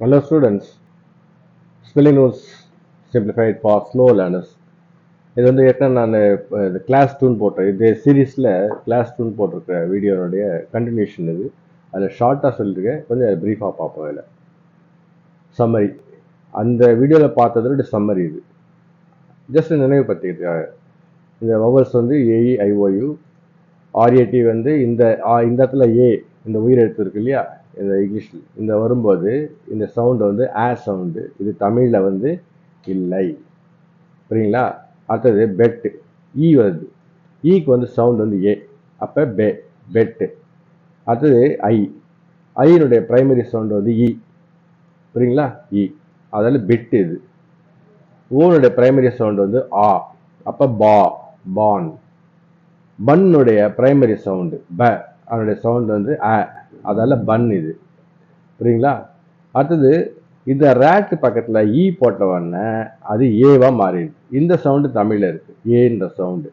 Hello students, spelling notes simplified for slow learners. இது வந்து ஏற்கனவே நான் இது கிளாஸ் டூன் போட்டேன் இது சீரீஸில் கிளாஸ் டூன் போட்டிருக்கிற வீடியோனுடைய கண்டினியூஷன் இது. அதில் ஷார்ட்டாக சொல்லியிருக்கேன் கொஞ்சம் ப்ரீஃபாக பார்ப்போம் இதில். சம்மரி அந்த வீடியோவில் பார்த்ததோட சம்மரி இது. ஜஸ்ட் நினைவு நினைவுபடுத்திக்கிறதுக்காக இந்த வவல்ஸ் வந்து ஏஇ ஐஓயு ஆர்ஏடி வந்து இந்த ஆ, இந்த இடத்துல ஏ இந்த உயிரெழுத்து இருக்கு இல்லையா? இந்த இங்கிலீஷ் இந்த வரும்போது இந்த சவுண்டு வந்து ஆ சவுண்டு இது தமிழில் வந்து இல்லை. புரியுங்களா? அடுத்தது பெட்டு ஈ e வருது. E ஈக்கு வந்து சவுண்ட் வந்து ஏ அப்போ பெ பெட்டு அடுத்தது ஐ ஐனுடைய ப்ரைமரி சவுண்டு வந்து இ புரியுங்களா? இ அதில் பெட்டு இது. ஓனுடைய ப்ரைமரி சவுண்ட் வந்து ஆ அப்போ பா பான் பன்னுடைய ப்ரைமரி சவுண்டு ப அதனுடைய சவுண்ட் வந்து அ அதால் பன் இது. புரியுங்களா? அடுத்தது இந்த ரேக்கு பக்கத்தில் ஈ e போட்டவொடனே அது ஏவாக மாறிடுது. இந்த சவுண்டு தமிழில் இருக்குது ஏன்ற சவுண்டு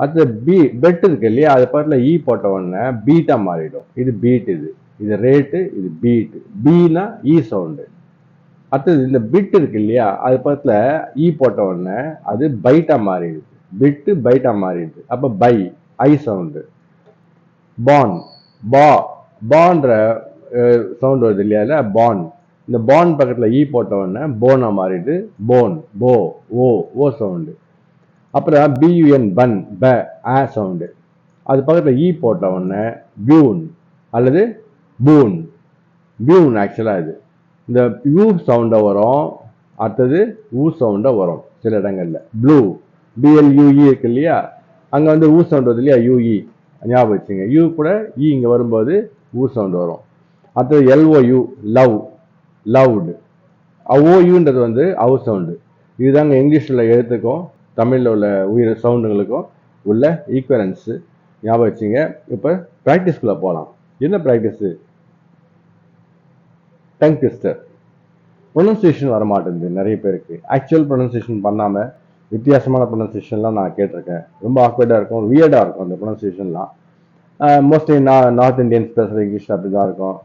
அடுத்தது பி பெட் இருக்கு இல்லையா? அது பக்கத்தில் ஈ e போட்டவொடனே பீட்டாக மாறிடும். இது பீட் இது. இது ரேட்டு இது பீட்டு பீனா ஈ சவுண்டு அடுத்தது இந்த பிட் இருக்கு இல்லையா? அது பக்கத்தில் ஈ e போட்ட உடனே அது பைட்டாக மாறிடுது. பிட்டு பைட்டாக மாறிடுது. அப்போ பை ஐ சவுண்டு பான் பா பான்ற சவுண்ட் வருது இல்லையா? இல்லை பான் இந்த பான் பக்கத்தில் ஈ e போட்ட உடனே போனா மாறிடுது. போன் போ ஓ ஓ சவுண்டு அப்புறம் பியூஎன் பன் ப ஆ சவுண்டு அது பக்கத்தில் ஈ e போட்ட உடனே பியூன் அல்லது பூன் பியூன் ஆக்சுவலாக இது. இந்த யூ சவுண்டை வரும். அடுத்தது ஊ சவுண்டை வரும் சில இடங்களில். ப்ளூ பிஎல்யூஇ இருக்கு இல்லையா? அங்கே வந்து ஊ சவுண்ட் வருது இல்லையா? யூஇ ஞாபகம் வச்சுங்க. யூ கூட இ இங்கே வரும்போது ஊ சவுண்ட் வரும். அடுத்தது எல்ஓயு லவ் லவ்டு ஓயுன்றது வந்து அவு சவுண்டு இதுதாங்க இங்கிலீஷில் எழுத்துக்கும் தமிழில் உள்ள உயிர் சவுண்டுங்களுக்கும் உள்ள ஈக்குவலன்ஸு ஞாபகம் வச்சுங்க. இப்போ ப்ராக்டிஸ்குள்ளே போகலாம் என்ன ப்ராக்டிஸு டங் டிஸ்டர் ப்ரொனன்சியேஷன் வர மாட்டேங்குது நிறைய பேருக்கு. ஆக்சுவல் ப்ரொனன்சியேஷன் பண்ணாமல் வித்தியாசமான ப்ரொனன்சியேஷன்லாம் நான் கேட்டிருக்கேன். ரொம்ப ஆக்வர்டாக இருக்கும் வியர்டாக இருக்கும் அந்த ப்ரொனன்சியேஷன்லாம் மோஸ்ட்லி நான் நார்த் இந்தியன்ஸ் பேசுகிற இங்கிலீஷ் அப்படி தான் இருக்கும்.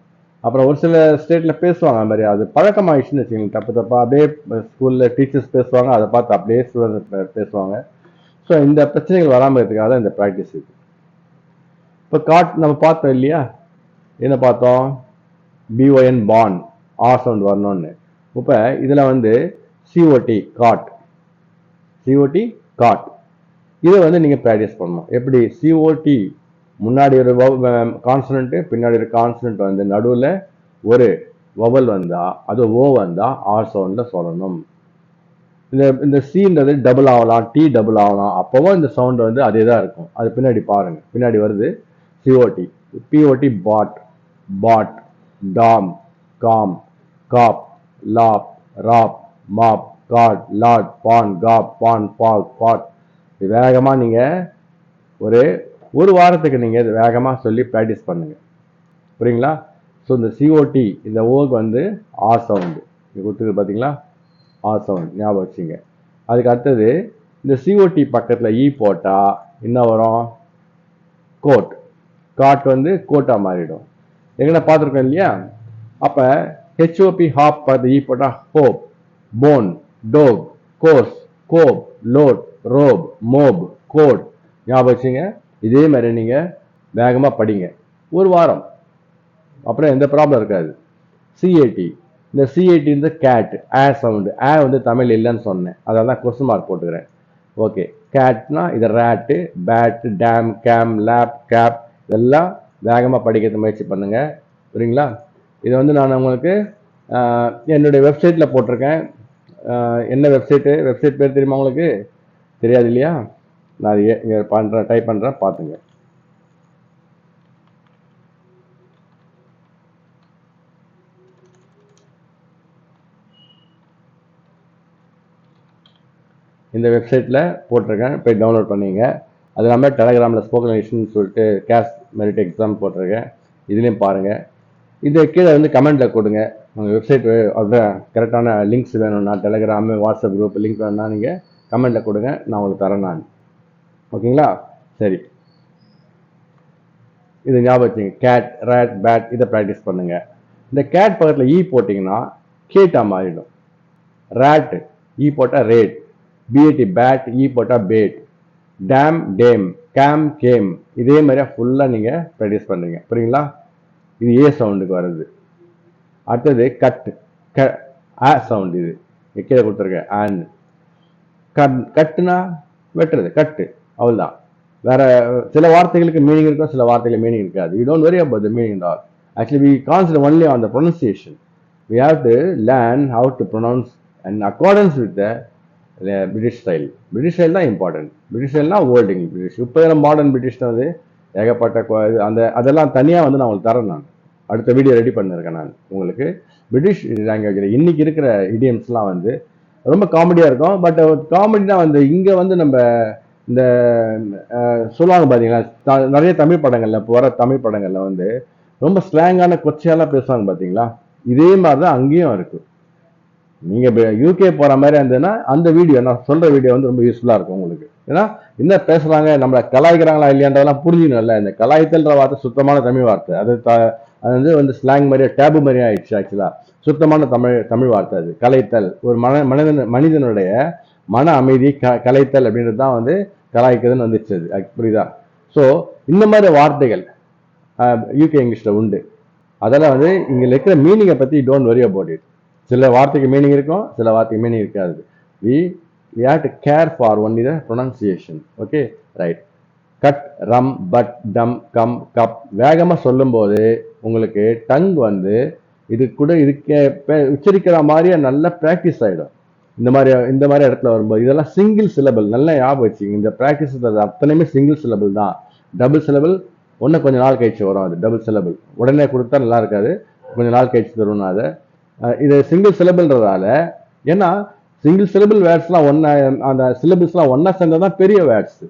அப்புறம் ஒரு சில ஸ்டேட்டில் பேசுவாங்க அது மாதிரி. அது பழக்கமாகிடுச்சுன்னு வச்சுக்கோங்க தப்பு தப்பாக அப்படியே ஸ்கூலில் டீச்சர்ஸ் பேசுவாங்க அதை பார்த்து அப்படியே ஸ்டூடெண்ட்ஸ் பேசுவாங்க. ஸோ இந்த பிரச்சனைகள் வராமல் இருக்கிறதுக்காக தான் இந்த ப்ராக்டிஸ் இருக்குது இப்போ காட் நம்ம பார்த்தோம் இல்லையா? என்ன பார்த்தோம்? பிஓஎன் பான் ஆ சவுண்ட் வரணும்னு. இப்போ இதில் வந்து சிஓடி காட் சிஓடி காட் இதை வந்து நீங்கள் ப்ராக்டிஸ் பண்ணணும். எப்படி? சிஓடி முன்னாடி ஒரு கான்சனண்ட்டு பின்னாடி ஒரு கான்சனண்ட் வந்து நடுவில் ஒரு வவல் வந்தால் அது ஓ வந்தால் ஆர் சவுண்டில் சொல்லணும். இந்த இந்த சீன்றது டபுள் ஆகலாம் டி டபுள் ஆகலாம் அப்போவும் இந்த சவுண்ட் வந்து அதே தான் இருக்கும். அது பின்னாடி பாருங்கள் பின்னாடி வருது COT POT pot pot Tom com cop lop rop mop cot lot pon cop pon pol pot இது வேகமாக நீங்கள் ஒரு ஒரு வாரத்துக்கு நீங்கள் வேகமாக சொல்லி ப்ராக்டிஸ் பண்ணுங்கள் புரியுங்களா? ஸோ இந்த சிஓடி இந்த ஓக்கு வந்து ஆ சவுண்டு நீங்கள் கொடுத்துருக்கு பார்த்தீங்களா ஆ சவுண்ட் ஞாபகம் வச்சுங்க. அதுக்கு அடுத்தது இந்த சிஓடி பக்கத்தில் ஈ e போட்டால் என்ன வரும்? கோட் காட் வந்து கோட்டாக மாறிடும். எங்கன்னா பார்த்துருக்கோம் இல்லையா? அப்போ ஹெச்ஓபி ஹாப் பார்த்து ஈ போட்டால் hope pone toke course cope lode rope mope cote ஞாபகம் வச்சுங்க. இதே மாதிரி நீங்கள் வேகமாக படிங்க. ஒரு வாரம். அப்புறம் எந்த ப்ராப்ளம் இருக்காது. சிஏடி இந்த சிஏடி இந்த கேட் ஆ சவுண்டு ஆ வந்து தமிழ் இல்லைன்னு சொன்னேன். அதனால தான் கொஸ்டின் மார்க் போட்டுக்கிறேன். ஓகே கேட்னா இது rat bat dam cam lap cap இதெல்லாம் வேகமாக படிக்கிறது முயற்சி பண்ணுங்கள் புரியுங்களா? இதை வந்து நான் உங்களுக்கு என்னுடைய வெப்சைட்டில் போட்டிருக்கேன். என்ன வெப்சைட்டு வெப்சைட் பேர் தெரியுமா உங்களுக்கு? தெரியாது இல்லையா? நான் ஏ இங்கே பண்ணுறேன் டைப் பண்ணுறேன் பார்த்துங்க இந்த வெப்சைட்டில் போட்டிருக்கேன் போய் டவுன்லோட் பண்ணிங்க. அது இல்லாமல் டெலகிராமில் ஸ்போக்கன் இங்கிலீஷ்னு சொல்லிட்டு கேஷ் மெரிட் எக்ஸாம் போட்டிருக்கேன். இதுலேயும் பாருங்கள் இது கீழே வந்து கமெண்ட்டில் கொடுங்க. உங்கள் வெப்சைட் அப்படியே கரெக்டான லிங்க்ஸ் வேணும்னா டெலகிராமு வாட்ஸ்அப் குரூப் லிங்க் வேணும்னா நீங்கள் கமெண்ட்டில் கொடுங்க. நான் உங்களுக்கு தரேன் நான். ஓகேங்களா? சரி. இது ஞாபகம் வச்சுங்க. கேட் ரேட் பேட் இதை ப்ராக்டிஸ் பண்ணுங்க. இந்த கேட் பக்கத்தில் ஈ e போட்டிங்கன்னா கேட்டா மாறிடும். ரேட் ஈ e போட்டா ரேட் பிஏடி பேட் ஈ போட்டா bate dam dame cam came இதே மாதிரியா ஃபுல்லாக நீங்கள் ப்ராக்டிஸ் பண்ணுங்க. புரியுங்களா? இது ஏ சவுண்டுக்கு வருது அடுத்தது கட் க ஆ சவுண்ட் இது. கீழே கொடுத்துருக்கேன். ஆன் கட் கட்டுனா வெட்டுறது. கட்டு அவ்வளோதான் வேற சில வார்த்தைகளுக்கு மீனிங் இருக்கும் சில வார்த்தைகளுக்கு மீனிங் இருக்காது. You don't worry about the meaning all actually we concentrate only on the pronunciation we have to learn how to pronounce and accordance with the British style British style தான் important British ஸ்டைல்னா old British இப்போ modern British வந்து ஏகப்பட்ட அந்த அதெல்லாம் தனியாக வந்து நான் உங்களுக்கு தரேன் நான். அடுத்த வீடியோ ரெடி பண்ணிருக்கேன் நான் உங்களுக்கு. பிரிட்டிஷ் லாங்குவேஜில் இன்னைக்கு இருக்கிற இடியம்ஸ்லாம் வந்து ரொம்ப காமெடியாக இருக்கும். பட் காமெடினா வந்து இங்கே வந்து நம்ம இந்த சொல்லுவாங்க பார்த்தீங்களா த- நிறைய தமிழ் படங்களில் இப்போ வர தமிழ் படங்களில் வந்து ரொம்ப ஸ்லாங்கான கொச்சையெல்லாம் பேசுவாங்க பார்த்தீங்களா இதே மாதிரி தான் அங்கேயும் இருக்குது நீங்கள் யூகே போகிற மாதிரி இருந்ததுன்னா அந்த வீடியோ நான் சொல்கிற வீடியோ வந்து ரொம்ப யூஸ்ஃபுல்லாக இருக்கும் உங்களுக்கு. ஏன்னா என்ன பேசுகிறாங்க நம்மளை கலாய்க்கிறாங்களா இல்லையான்றதெல்லாம் புரிஞ்சுக்கணும்ல. இந்த கலாய்த்தல்ன்ற வார்த்தை சுத்தமான தமிழ் வார்த்தை. அது த அது வந்து வந்து ஸ்லாங் மாதிரியே டேபு மாதிரியே ஆயிடுச்சு ஆக்சுவலாக சுத்தமான தமிழ் தமிழ் வார்த்தை அது. கலைத்தல். ஒரு மன மனிதன் மனிதனுடைய மன அமைதி க கலைத்தல் அப்படின்றது தான் வந்து கலாய்க்குதுன்னு வந்துச்சு அது புரியுதா? ஸோ இந்த மாதிரி வார்த்தைகள் யூகே இங்கிலீஷில் உண்டு. அதெல்லாம் வந்து இங்கே இருக்கிற மீனிங்கை பற்றி டோன்ட் வரி அபவுட் இட் சில வார்த்தைக்கு மீனிங் இருக்கும் சில வார்த்தைக்கு மீனிங் இருக்காது. We we have to care for on the pronunciation okay right cut rum but dum come cup வேகமாக சொல்லும்போது உங்களுக்கு டங் வந்து இது கூட இதுக்கு உச்சரிக்கிற மாதிரியே நல்லா ப்ராக்டிஸ் ஆகிடும் இந்த மாதிரி இந்த மாதிரி இடத்துல வரும்போது இதெல்லாம் சிங்கிள் சிலபிள் நல்லா ஞாபகம் வச்சுங்க இந்த ப்ராக்டிஸ் அத்தனையுமே சிங்கிள் சிலபிள் தான். டபுள் சிலபிள் ஒன்று கொஞ்சம் நாள் கழிச்சு வரும் அது டபுள் சிலபிள் உடனே கொடுத்தா நல்லா இருக்காது. கொஞ்சம் நாள் கழிச்சு தரும் அதை. இது சிங்கிள் சிலபிள்ன்றதால ஏன்னா சிங்கிள் சிலபிள் வேர்ட்ஸ்லாம் ஒன்றா அந்த சிலபிள்ஸ்லாம் ஒன்றா சேர்ந்தது தான் பெரிய வேர்ட்ஸ்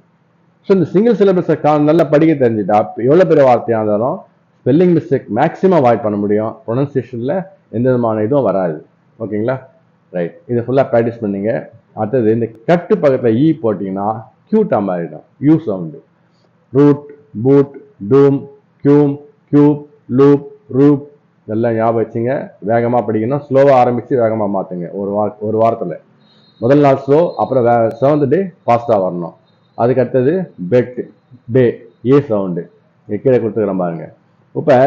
ஸோ இந்த சிங்கிள் சிலபஸை கா நல்லா படிக்க தெரிஞ்சுட்டா எவ்வளோ பெரிய வார்த்தையாக இருந்தாலும் ஸ்பெல்லிங் மிஸ்டேக் மேக்ஸிமம் அவாய்ட் பண்ண முடியும். ப்ரொனன்சியேஷனில் எந்த விதமான இதுவும் வராது. ஓகேங்களா ரைட் இதை ஃபுல்லாக ப்ராக்டிஸ் பண்ணீங்க. அடுத்தது இந்த கட்டு பக்கத்தில் ஈ e போட்டிங்கன்னா க்யூட்டாக மாறிடும். U sound rute bute dume cume cube lube rupe இதெல்லாம் ஞாபகம் வச்சுங்க. வேகமாக படிக்கணும் ஸ்லோவாக ஆரம்பித்து வேகமாக மாற்றுங்க ஒரு வார ஒரு வாரத்தில். முதல் நாள் ஸ்லோ அப்புறம் வே செவன்த் டே ஃபாஸ்ட்டாக வரணும். அதுக்கு அடுத்தது பெட்டு பே ஏ சவுண்டு கீழே கொடுத்துக்கிறேன் பாருங்க. இப்போ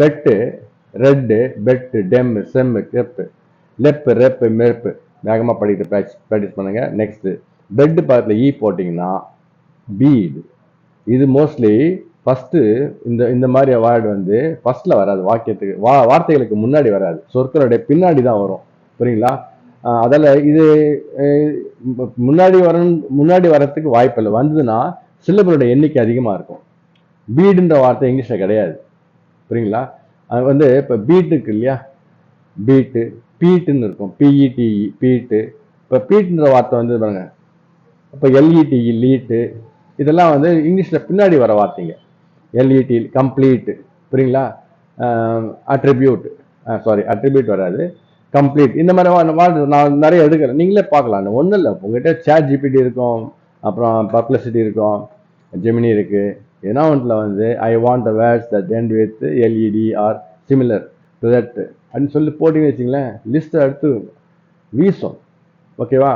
bet red bet டெம்மு sem கெப்பு லெப்பு rep மெருப்பு. வேகமாக படிக்கிட்டு ப்ராக்டிஸ் ப்ராக்டிஸ் பண்ணுங்கள் நெக்ஸ்ட்டு பெட்டு பக்கத்தில் ஈ e போட்டிங்கன்னா பீடு இது. மோஸ்ட்லி ஃபஸ்ட்டு இந்த இந்த மாதிரி வேர்டு வந்து ஃபஸ்ட்டில் வராது. வாக்கியத்துக்கு வா வார்த்தைகளுக்கு முன்னாடி வராது. சொற்களுடைய பின்னாடி தான் வரும். புரியுங்களா? அதில் இது முன்னாடி வரணும் முன்னாடி வர்றதுக்கு வாய்ப்பு இல்லை. வந்ததுன்னா சிலபருடைய எண்ணிக்கை அதிகமாக இருக்கும். பீடுன்ற வார்த்தை இங்கிலீஷில் கிடையாது. புரியுங்களா? அது வந்து இப்போ பீட் இருக்கு இல்லையா? பீட்டு பீட்டுன்னு இருக்கும். பிஇடிஇ பீட்டு இப்போ பீட்டுன்ற வார்த்தை வந்து பாருங்க. இப்போ எல்இடிஇ லீட்டு இதெல்லாம் வந்து இங்கிலீஷில் பின்னாடி வர வார்த்தைங்க. எல்இடி கம்ப்ளீட்டு புரியுங்களா? அட்ரிபியூட் சாரி அட்ரிபியூட் வராது. கம்ப்ளீட் இந்த மாதிரி வா- நான் நிறைய எடுக்கிறேன் நீங்களே பார்க்கலாம். ஒன்றும் இல்லை. உங்கள்கிட்ட சேட் ஜிபிடி இருக்கும். அப்புறம் பர்ப்ளசிட்டி இருக்கும். ஜெமினி இருக்குது ஏன்னா ஒன்றில் வந்து I want the words that end with LED are similar to that அப்படின்னு சொல்லி போட்டிங்கன்னு வச்சிங்களேன் லிஸ்ட்டை எடுத்து வீசும். ஓகேவா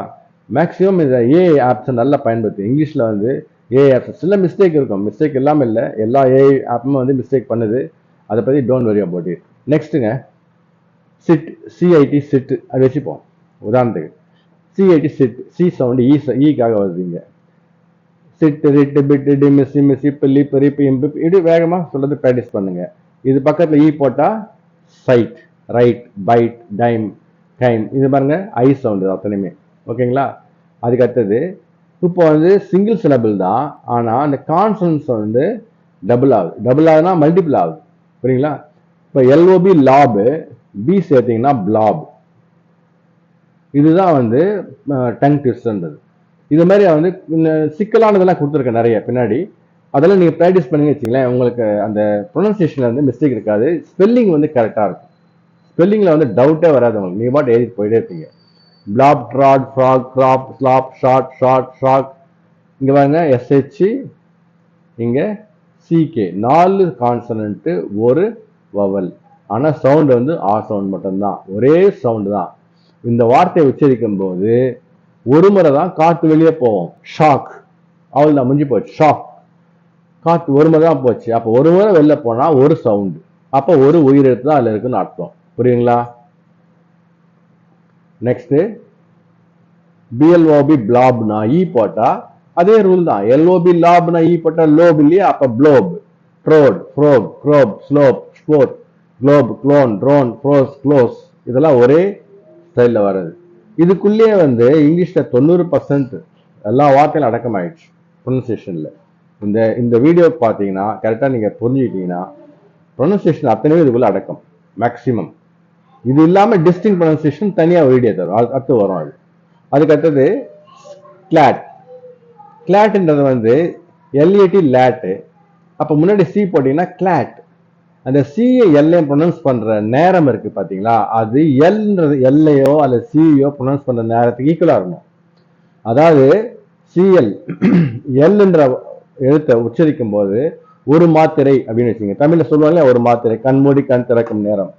மேக்ஸிமம் இந்த ஏ ஆப்ஸை நல்லா பயன்படுத்து. இங்கிலீஷில் வந்து ஏ ஆப்ஸ் சில மிஸ்டேக் இருக்கும். மிஸ்டேக் இல்லாமல் இல்லை. எல்லா ஏ ஆப்புமே வந்து மிஸ்டேக் பண்ணுது. அதை பற்றி டோன்ட் வரி அபவுட் இட் நெக்ஸ்ட்டுங்க சிட் சிஐடி சிட் அது வச்சுப்போம். உதாரணத்துக்கு சிஐடி சிட் சி சவுண்டு இ ஈக்காக வருதுங்க சிட்டு ரிட்டு பிட்டு டிமி சிமி சிப்பு லிப்பு ரிப்பு இம்பு இப்படி வேகமாக சொல்கிறது ப்ராக்டிஸ் பண்ணுங்கள் இது பக்கத்தில் இ e போட்டால் site rite bite dime dime இது பாருங்க ஐ சவுண்டு அத்தனையுமே. ஓகேங்களா? அதுக்கு அடுத்தது இப்போ வந்து சிங்கிள் சிலபிள் தான் ஆனால் அந்த கான்சன்ஸ் வந்து டபுள் ஆகுது. டபுள் ஆகுதுன்னா மல்டிபிள் ஆகுது. புரியுங்களா? இப்போ L O B lob B சேர்த்திங்கன்னா பிளாப் இதுதான் வந்து டங் ட்விஸ்ட்ன்றது இது மாதிரி வந்து இந்த சிக்கலானதெல்லாம் கொடுத்துருக்கேன் நிறைய பின்னாடி. அதெல்லாம் நீங்கள் ப்ராக்டிஸ் பண்ணி வச்சிங்களேன் உங்களுக்கு அந்த ப்ரொனன்சியேஷனில் வந்து மிஸ்டேக் இருக்காது. ஸ்பெல்லிங் வந்து கரெக்டாக இருக்கும். ஸ்பெல்லிங்கில் வந்து டவுட்டே வராது உங்களுக்கு. நீங்கள் பாட்டு எழுதிட்டு போயிட்டே இருப்பீங்க. Plop trot frog crop slop short short shock இங்கே பாருங்க எஸ்ஹெச் இங்கே சிகே நாலு கான்சனன்ட்டு ஒரு வவல் ஆனால் சவுண்டு வந்து ஆ சவுண்ட் மட்டும்தான். ஒரே சவுண்டு தான். இந்த வார்த்தையை உச்சரிக்கும் போது ஒரு முறை தான் காற்று வெளியே போவோம். ஷாக் அவள் தான் முடிஞ்சு போச்சு. ஷாக் காற்று ஒரு முறை தான் போச்சு. அப்போ ஒரு முறை வெளில போனால் ஒரு சவுண்டு அப்போ ஒரு உயிரெழுத்து தான் அதில் இருக்குன்னு அர்த்தம். புரியுங்களா? நெக்ஸ்ட்டு பிஎல்ஓபி பிளாப்னா இ போட்டா அதே ரூல் தான். எல்ஓபி லாப்னா இ போட்டா லோப் இல்லையா? அப்ப plope trote froge crope slope sport globe clone drone froze close இதெல்லாம் ஒரே ஸ்டைலில் வர்றது. இதுக்குள்ளேயே வந்து இங்கிலீஷில் தொண்ணூறு பர்சன்ட் எல்லா வார்த்தையும் அடக்கமாயிடுச்சு ப்ரொனன்சியேஷனில் இந்த இந்த வீடியோ பார்த்தீங்கன்னா கரெக்டாக நீங்கள் புரிஞ்சுக்கிட்டீங்கன்னா ப்ரொனன்சியேஷன் அத்தனையும் இதுக்குள்ளே அடக்கம். மேக்ஸிமம் இது இல்லாமல் டிஸ்டிங் ப்ரொனன்சியேஷன் தனியாக வீடியோ தரும். அது அடுத்து வரும் அது. அதுக்கு அடுத்தது கிளாட் கிளாட்ன்றது வந்து எல்ஏடி லேட்டு அப்போ முன்னாடி சி போட்டிங்கன்னா கிளாட் அந்த சியை எல்லையும் ப்ரொனவுன்ஸ் பண்ணுற நேரம் இருக்குது பார்த்தீங்களா அது எல்ன்றது எல்லையோ அல்லது சியோ ப்ரொனவுன்ஸ் பண்ணுற நேரத்துக்கு ஈக்குவலாக இருக்கணும். அதாவது சிஎல் எல்ன்ற எழுத்தை உச்சரிக்கும் போது ஒரு மாத்திரை அப்படின்னு வச்சுங்க தமிழில் சொல்லுவாங்க ஒரு மாத்திரை. கண் மூடி கண் திறக்கும் நேரம்.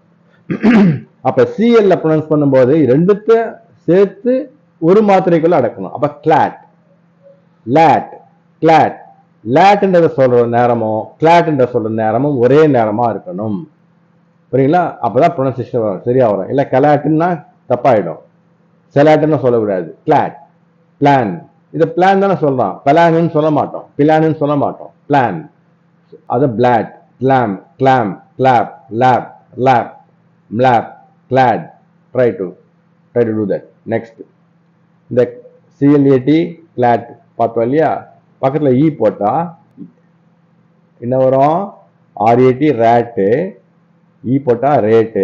அப்ப சிஎல்ல ப்ரொனவுன்ஸ் பண்ணும்போது ரெண்டுத்த சேர்த்து ஒரு மாத்திரைக்குள்ள அடக்கணும். அப்ப கிளாட் லேட் கிளாட் லேட்ன்றத சொல்ற நேரமும் கிளாட்ன்ற சொல்ற நேரமும் ஒரே நேரமா இருக்கணும். புரியுங்களா அப்பதான் ப்ரொனன்சியேஷன் வரும். சரியா வரும். இல்ல கலாட்டுன்னா தப்பாயிடும். செலாட்டுன்னு சொல்லக்கூடாது கிளாட் பிளான் இது பிளான் தானே சொல்றான். பிளான்னு சொல்ல மாட்டோம். பிளான்னு சொல்ல மாட்டோம். பிளான் அது plat clam clam clap lab lab lab clad try to try to do that next இந்த C L A D clad பார்த்தோம் இல்லையா? பக்கத்தில் இ போட்டா என்ன வரும்? R A T rat E போட்டா ரேட்டு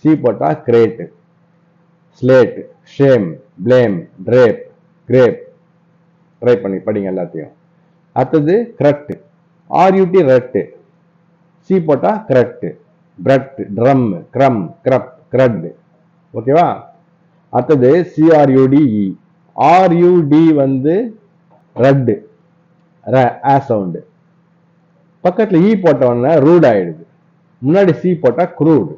சி போட்டா crate slate shame blame drape grape try பண்ணி படிங்க எல்லாத்தையும். அடுத்தது correct R U T rut C போட்டா correct brut drum crumb grub crud ஓகேவா அடுத்தது C R U T E ஆர்யூடி வந்து ரெட்டு ஆ சவுண்டு பக்கத்தில் இ போட்ட ரூட் ஆயிடுது. முன்னாடி சி போட்டால் crude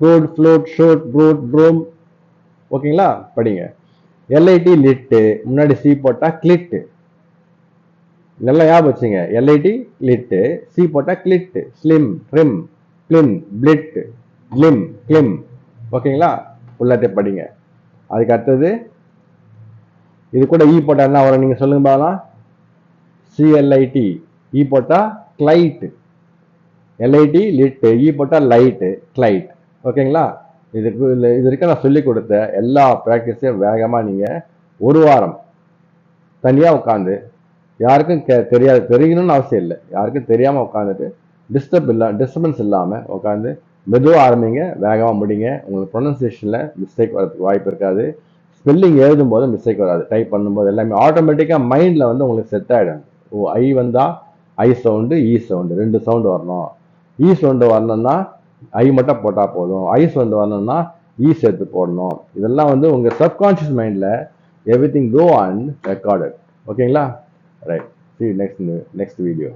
crude float shote brute broom ஓகேங்களா படிங்க. எல்ஐடி லிட்டு முன்னாடி சி போட்டால் கிளிட்டு நல்லா ஞாபகம் வச்சுங்க. L I T lit C போட்டால் கிளிட்டு ஸ்லிம் ட்ரிம் கிளிம் பிளிட் கிளிம் கிளிம் ஓகேங்களா? உள்ளத்தை படிங்க. அதுக்கு அடுத்தது இது கூட e இ போட்டால் என்ன வரும் நீங்கள் சொல்லுங்க பாக்கலாம் சிஎல்ஐடி இ போட்டால் கிளைட்டு எல்ஐடி லிட்டு இ போட்டால் லைட்டு கிளைட் ஓகேங்களா? இதுக்கு இல்லை இது இருக்க நான் சொல்லி கொடுத்த எல்லா ப்ராக்டிஸையும் வேகமாக நீங்கள் ஒரு வாரம் தனியாக உட்காந்து யாருக்கும் கே தெரியாது தெரியணும்னு அவசியம் இல்லை. யாருக்கும் தெரியாமல் உட்காந்துட்டு டிஸ்டர்ப் இல்லை டிஸ்டர்பன்ஸ் இல்லாமல் உட்காந்து மெதுவாக ஆரம்பிங்க வேகமாக முடிங்க. உங்களுக்கு ப்ரொனன்சியேஷனில் மிஸ்டேக் வரதுக்கு வாய்ப்பு இருக்காது. ஸ்பெல்லிங் எழுதும் போது மிஸ்டேக் வராது. டைப் பண்ணும்போது எல்லாமே ஆட்டோமேட்டிக்காக மைண்டில் வந்து உங்களுக்கு செட் ஆகிடும் ஓ ஐ வந்தால் ஐ சவுண்டு இ சவுண்டு ரெண்டு சவுண்டு வரணும். E இ சவுண்டு வரணும்னா ஐ மட்டும் போட்டால் போதும். ஐ சவுண்டு வரணும்னா இ சேர்த்து போடணும். இதெல்லாம் வந்து உங்கள் சப்கான்ஷியஸ் மைண்டில் every thing go and recorded ஓகேங்களா right C next next video